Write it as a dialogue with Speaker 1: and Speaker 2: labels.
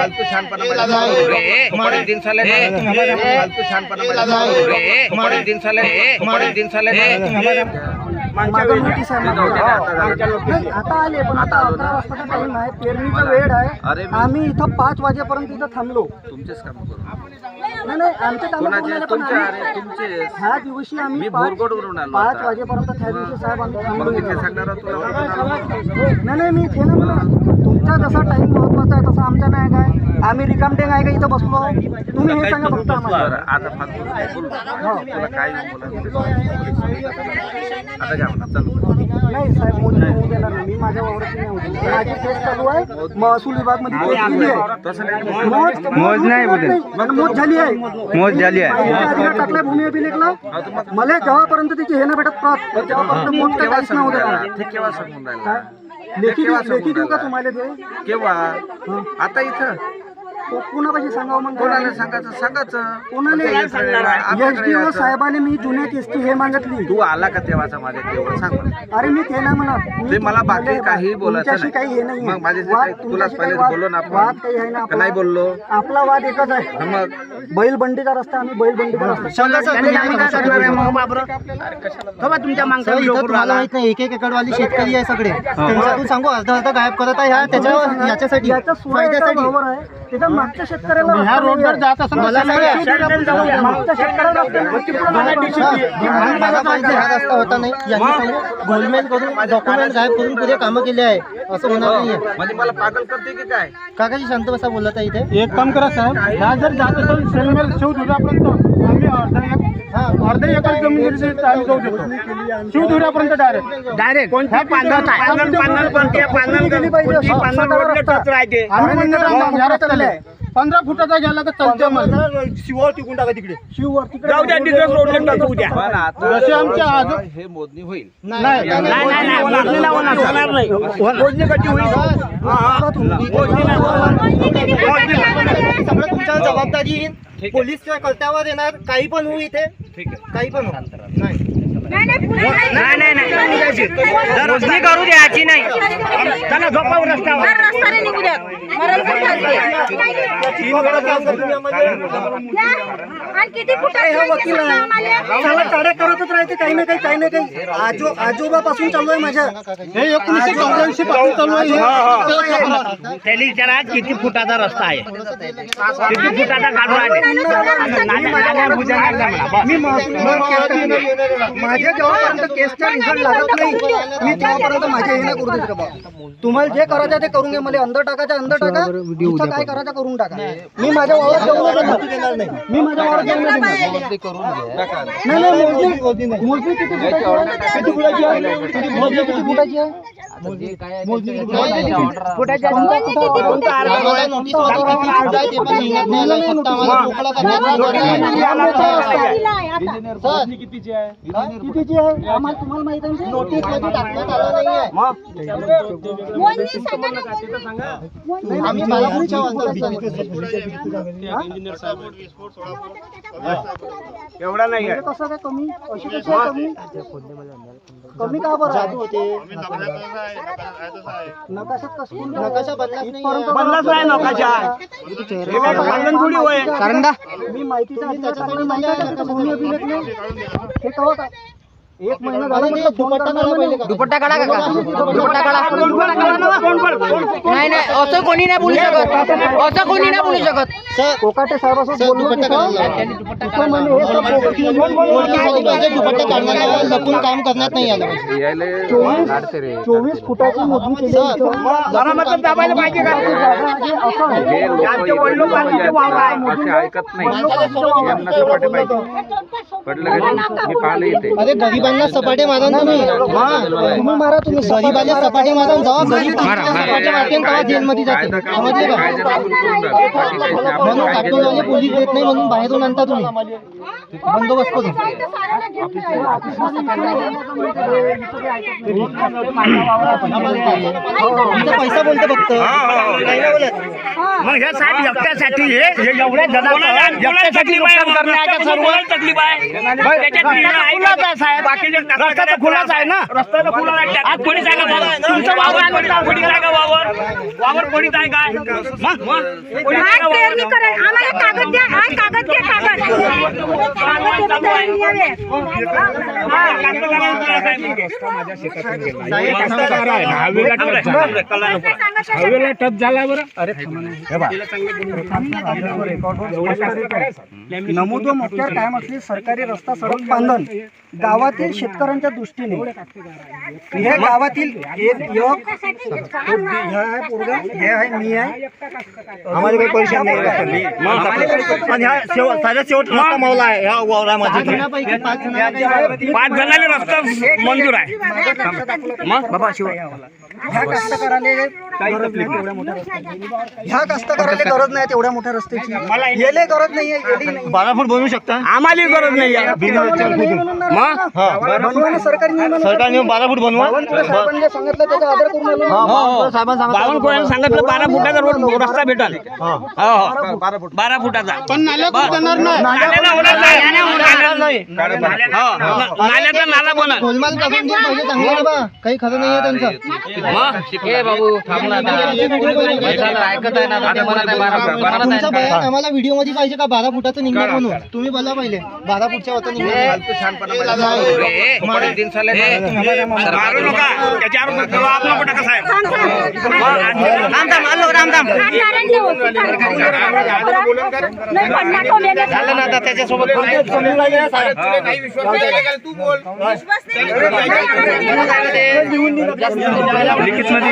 Speaker 1: फालतू मध्ये पडेल दिन साले फालतू मध्ये पडेल दिन साले दिन साले
Speaker 2: मागं नोटीस आहे नाही, आता आले पण आता अकरा वाजताचा टाइम आहे पेरणीचा वेळ आहे. आम्ही इथं पाच वाजेपर्यंत इथं थांबलो.
Speaker 1: तुमचेच काम करू.
Speaker 2: नाही नाही आमचे काम
Speaker 1: कोणाचे?
Speaker 2: पण
Speaker 1: तुमचे
Speaker 2: आम्ही-
Speaker 1: अरे तुमचे.
Speaker 2: ह्या दिवशी आम्ही
Speaker 1: मी
Speaker 2: पाच
Speaker 1: बोरगोडवरून आलो
Speaker 2: पाच
Speaker 1: आता.
Speaker 2: वाजेपर्यंत त्या दिवशी साहेब आम्ही थांबलो
Speaker 1: मग इथे
Speaker 2: इथं.
Speaker 1: सांगणार तुला ओळखून आलो.
Speaker 2: नाही नाही मी इथे ना. तुमचा जसा टाइम महत्त्वाचा आहे तसा आमचा नाही काय आम्ही रिकामटेंग आहे का इथं बसलो? तुम्ही हे सांगा फक्त आम्हाला.
Speaker 1: बरं आता फालतू नको बोलू. तुला काय बोलायचं आता
Speaker 2: नाही साहेब मोदी होऊ देणार नाही. मी माझ्या वावरात नाही होऊ देणार. माझी केस चालू आहे. महसूल विभागमध्ये केस दिली आहे
Speaker 1: तसं नाही.
Speaker 2: मोज मोज नाही मोज झाली आहे.
Speaker 3: मोज झाली आहे.
Speaker 2: अधिकार टाकलाय भूमी अभिलेखला. मला जेव्हापर्यंत तिची हे ना भेटत प्रत तेव्हापर्यंत मोज काय
Speaker 1: केव्हा
Speaker 2: काहीच नाही
Speaker 1: सांगून
Speaker 2: होत
Speaker 1: राहिला? ते केव्हा सांगून राहिला?
Speaker 2: लेखी देऊ का तुम्हाला ते?
Speaker 1: केव्हा? आता इथं?
Speaker 2: कोणापाशी सांगावं मग?
Speaker 1: कोणाला सांगायचं? सांगायचं.
Speaker 2: कोणाला एसडीओ
Speaker 1: यायचं.
Speaker 2: साहेबांनी मी जुन्या केसची हे मागितली.
Speaker 1: तू आला का तेव्हाचा माझ्या तेवढं सांग मला.
Speaker 2: अरे मी ते नाही म्हणत. मी
Speaker 1: ते मला बाकी काही बोलायचं
Speaker 2: काही हे
Speaker 1: नाही. मग माझ्याशी काही- पहिले
Speaker 2: वाद-
Speaker 1: बोललो ना
Speaker 2: वाद काही आहे ना
Speaker 1: का
Speaker 2: आपला?
Speaker 1: नाही बोललो?
Speaker 2: आपला वाद एकच आहे.
Speaker 1: मग.
Speaker 2: बैलबंडीचा रस्ता आम्ही बैलबंडीचा रस्ता.
Speaker 4: तुम्हाला माहीत नाही एक एक एकरवाली शेतकरी आहे सगळे. त्यांच्यातून सांगू अर्धा अर्धा गायब करत आहे ह्या. त्याच्या याच्यासाठी
Speaker 2: याचा
Speaker 4: फायद्यासाठी.
Speaker 2: वावर आहे. त्याच्या मागच्या शेतकऱ्याला
Speaker 4: ह्या रोडवर. जात असं मला सांगा
Speaker 2: मागच्या शेतकऱ्याला रस्ता नाही.
Speaker 4: मला पाहिजे हा रस्ता होता नाही. यांनी सांगू गोलमेल करून डॉक्युमेंट गायब करून पुरे कामं केले आहे. असं होणार नाहीये.
Speaker 1: म्हणजे मला पागल करते की काय?
Speaker 4: काकाजी शांत बसा बोलत आहे इथे.
Speaker 5: एक काम करा साहेब ह्या जर जात असेल सेलमेल शिवधुऱ्यापर्यंत आम्ही अर्धा एक हा आम्ही जाऊ देतो शिवधुऱ्यापर्यंत डायरेक्ट
Speaker 4: डायरेक्ट कोणत्या
Speaker 2: पाहिजे.
Speaker 5: आम्ही पंधरा फुटाचा गेला तर चालते मला
Speaker 2: शिववर तिकडे
Speaker 1: पण आता
Speaker 5: जसे आमच्या आज
Speaker 1: हे मोजणी होईल
Speaker 5: नाही
Speaker 4: सगळं तुमच्यावर जबाबदारी येईल पोलीस कर्त्यावर येणार काही पण होऊ इथे. काही पण हो नाही.
Speaker 6: नाही नाही नाही. रोजनी करू द्यायची नाही. चला झोपावर रस्त्यावर. रस्त्याने किती
Speaker 2: वकील आहे करतच राहते काही ना काही काही ना काही आजो आजोबापासून चालू आहे माझ्या
Speaker 5: एकोणीसशे चौऱ्याऐंशी पासून चालू आहे
Speaker 6: त्याला विचारा किती फुटाचा रस्ता आहे किती फुटाचा काढून
Speaker 2: मी माझ्या जेव्हापर्यंत केसचा रिझल्ट लागत नाही मी तेव्हापर्यंत माझ्या हे नाही करू देत बाबा तुम्हाला जे करायचं ते करून घ्या. मला अंदर टाकायचं अंदर टाका. इथं काय करायचं करून टाका. मी माझ्या वावरात जाऊन देणार नाही. मी माझ्या वावरात जाऊन नाही देणार. नाही नाही मोजणी मोजणी किती फुटाची आहे? किती फुटाची आहे? मोजणी किती फुटाची आहे? फुटाची आहे?
Speaker 4: नोटीस आहे? नाही
Speaker 2: आहे. कितीची आहे? आम्हाला तुम्हाला माहीत आहे ना?
Speaker 4: मध्ये टाकण्यात आलं नाहीये. आम्ही बालापूरच्या
Speaker 5: एवढा नाही
Speaker 2: म्हणजे कसं काय कमी? अशी कशी आहे कमी? कमी का बरं?
Speaker 4: जादू होते.
Speaker 2: नकाशात कसं
Speaker 4: नकाशा नाही
Speaker 2: नाही
Speaker 4: कारण
Speaker 2: मी माहिती आहे. का भूमी अभिलेखने हे कवा का एक महिना झाला म्हटलं फोन करणार म्हणे.
Speaker 6: दुपट्टा काढा काका दुपट्टा काढा नाही नाही असं कोणी नाही बोलू शकत असं कोणी नाही बोलू शकत
Speaker 4: सर
Speaker 2: कोकाटे साहेबासोबत
Speaker 4: सर,
Speaker 2: बोललो
Speaker 4: दुपट्टा
Speaker 2: तिथं.
Speaker 4: काढायला
Speaker 2: तिथं म्हणे हे सब बोगस आहे.
Speaker 4: पोलीस आली पाहिजे दुपट्टा काढण्याला लपून काम करण्यात नाही आलं पाहिजे
Speaker 2: चोवीस फुटाची मोजणी केली
Speaker 4: सर,
Speaker 2: इथं. दाबायला पाहिजे का असं आहे.
Speaker 1: हे लोक असे ऐकत नाही यांना सपाटे पाहिजे पडलं का ते? मी पाहिलं इथे
Speaker 4: अरे गरिबांना सपाटे मारा ना तुम्ही
Speaker 2: तुम्ही मारा तुम्ही.
Speaker 4: गरिबांना सपाटे मारा जेव्हा गरीब सपाटे मारते तेव्हा जेलमध्ये जाते
Speaker 1: कायदा
Speaker 4: समजले का?
Speaker 1: कायदा लागून करून राहिलं. बाकी काहीच नाही. आपण
Speaker 4: म्हणून
Speaker 1: काय
Speaker 4: काटोलवाले
Speaker 1: केलं?
Speaker 4: पोलीस देत नाही म्हणून बाहेरून आणता तुम्ही. बंदोबस्त करून. तुमचा पैसा बोलतो फक्त. काही नाही बोलत.
Speaker 6: मग हे साहेब एकट्यासाठी हे हे एवढ्या जणांचं एकट्यासाठी नुकसान करण्याचा सर्व खुलाच आहे साहेब. रस्ता तर खुलाच आहे ना? रस्ता तर खुला आज कोणी का वावर? तुमचं वावर आहे म्हटलं, कोणी का वावर? वावर कोणीच आहे काय मग मग. कोणी
Speaker 3: पेरणी
Speaker 6: वावर?
Speaker 3: आम्हाला कागद द्या आज कागद घ्या कागद. कागद द्या हवेला
Speaker 5: टप झाला बरं
Speaker 2: नमूद व मुख्य कायम असली सरकारी रस्ता सडक बांधण गावातील शेतकऱ्यांच्या दृष्टीने हे गावातील एक युवक हे आहे पोरगा हे आहे मी आहे. आम्हाला काही परेशान नाही
Speaker 5: पण ह्या शेवट साध्या शेवट रस्ता मावला आहे ह्या वावरामध्ये.
Speaker 4: जणांपैकी पाच जणांना
Speaker 6: रस्ता मंजूर आहे.
Speaker 2: मग बाबा शिव. ह्या कास्तकाराले गरज नाही तेवढ्या मोठ्या रस्त्याची. ह्या कास्तकाराले गरज नाही तेवढ्या मोठ्या रस्त्याची. येले गरज नाही
Speaker 5: बारा फूट बनवू शकता?
Speaker 6: आम्हाला गरज नाही. आहे
Speaker 5: सरकारने येऊन बारा. फूट बनवा.
Speaker 2: सांगितलं.
Speaker 6: बावन बारा फुटाचा रोड रस्ता भेटाल. हो. हो बारा फुटाचा पण नाही? हो, नाल्याचा नाला बनल.
Speaker 4: पाहिजे बाबा. काही खरं नाहीये त्यांचं. तुमचा बयान आम्हाला व्हिडिओमध्ये पाहिजे का बारा फुटाचं निघणार म्हणून? तुम्ही बोला पहिले. बारा फुटच्या वरचं निघणार
Speaker 6: मारू नका त्याच्यावर आपला मोठा कसा आहे
Speaker 3: झालं ना आता त्याच्यासोबत
Speaker 5: लिखित मध्ये